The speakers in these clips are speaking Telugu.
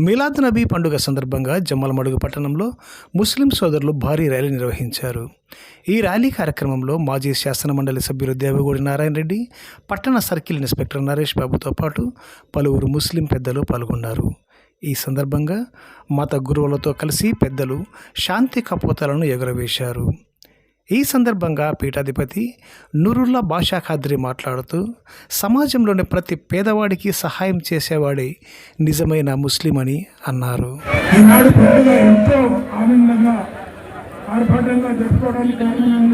మిలాద్ నబీ పండుగ సందర్భంగా జమ్మలమడుగు పట్టణంలో ముస్లిం సోదరులు భారీ ర్యాలీ నిర్వహించారు. ఈ ర్యాలీ కార్యక్రమంలో మాజీ శాసనమండలి సభ్యులు దేవగూడి నారాయణ రెడ్డి పట్టణ సర్కిల్ ఇన్స్పెక్టర్ నరేష్ బాబుతో పాటు పలువురు ముస్లిం పెద్దలు పాల్గొన్నారు. ఈ సందర్భంగా మత గురువులతో కలిసి పెద్దలు శాంతి కపోతలను ఎగురవేశారు. ఈ సందర్భంగా పీఠాధిపతి నూరుల్లా బాషా ఖాద్రి మాట్లాడుతూ సమాజంలోని ప్రతి పేదవాడికి సహాయం చేసేవాడే నిజమైన ముస్లిం అని అన్నారు. ఈనాడు ఎంతో ఆనందంగా ఆర్భాటంగా జరుపుకోవడానికి కారణం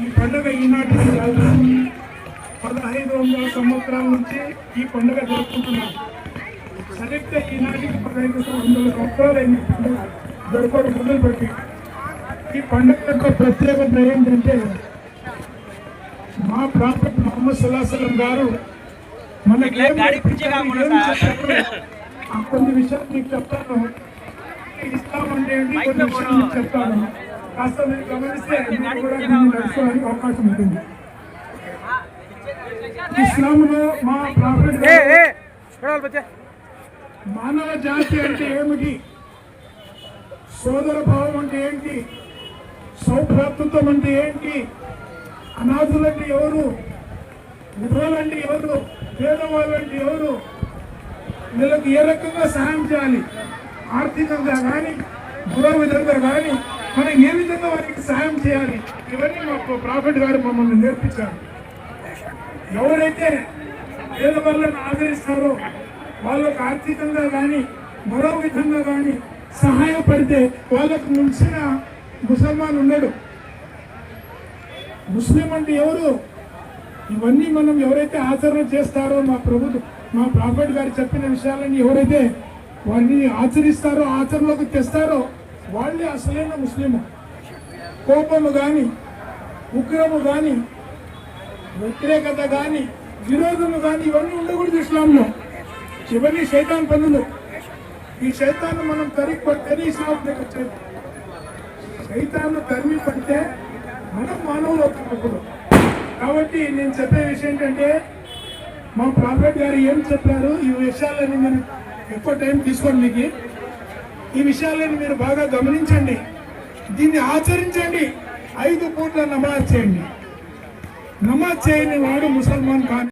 ఈ పండుగ పదహైదు వందల సంవత్సరాల నుంచి ఈ పండుగ జరుపుకుంటున్నాం సరిగ్గా ఈనాటికి పదహైదు వందల పండుగ జరుపుకోవడం మొదలుపెట్టి ఈ పండుగ యొక్క ప్రత్యేకత ఏంటంటే మా ప్రాఫెట్ మొహమ్మద్ సల్లాహం గారు మనకి కొన్ని విషయాలు మీకు చెప్తాను. ఇస్లాం అంటే కొన్ని విషయాలు మీకు చెప్తాను. కాస్త మీరు గమనిస్తే నడుచుకోవడానికి అవకాశం ఉంటుంది. ఇస్లాంలో మా ప్రాఫిట్ మానవ జాతి అంటే ఏమిటి? సోదర భావం అంటే ఏంటి? సౌభ్రాతృత్వం అంటే ఏంటి? అనాథులంటే ఎవరు? విధులంటే ఎవరు? పేదవాళ్ళంటే ఎవరు? వీళ్ళకి ఏ రకంగా సహాయం చేయాలి? ఆర్థికంగా కానీ మరో విధంగా కానీ మనం ఏ విధంగా వారికి సహాయం చేయాలి? ఇవన్నీ మా ప్రాఫిట్ గారు మమ్మల్ని నేర్పించారు. ఎవరైతే పేదవాళ్ళను ఆదరిస్తారో వాళ్ళకు ఆర్థికంగా కానీ మరో విధంగా కానీ సహాయపడితే వాళ్ళకు ముంచిన ముసల్మాన్ ఉన్నాడు. ముస్లిం అంటే ఎవరు? ఇవన్నీ మనం ఎవరైతే ఆచరణ చేస్తారో మా ప్రభుత్వం మా ప్రాఫిట్ గారు చెప్పిన విషయాలని ఎవరైతే వారిని ఆచరిస్తారో ఆచరణలోకి తెస్తారో వాళ్ళే అసలైన ముస్లిము. కోపము కానీ ఉగ్రము కానీ వ్యతిరేకత కానీ విరోధము కానీ ఇవన్నీ ఉండకూడదు ఇస్లాంలో. ఇవన్నీ శైతాన్ పనులు. ఈ శైతాన్ని మనం తరిగి పడితేనే ఇస్లాం దగ్గర వచ్చేది సైతాన్ని తరిమి పడితే మనం మానవులు అవుతున్నప్పుడు కాబట్టి నేను చెప్పే విషయం ఏంటంటే మా ప్రాఫెట్ గారు ఏం చెప్పారు? ఈ విషయాలని మనం ఎక్కువ టైం తీసుకోండి మీకు. ఈ విషయాలను మీరు బాగా గమనించండి. దీన్ని ఆచరించండి. ఐదు పూట్ల నమాజ్ చేయండి. నమాజ్ చేయని వాడు ముసల్మాన్ కాని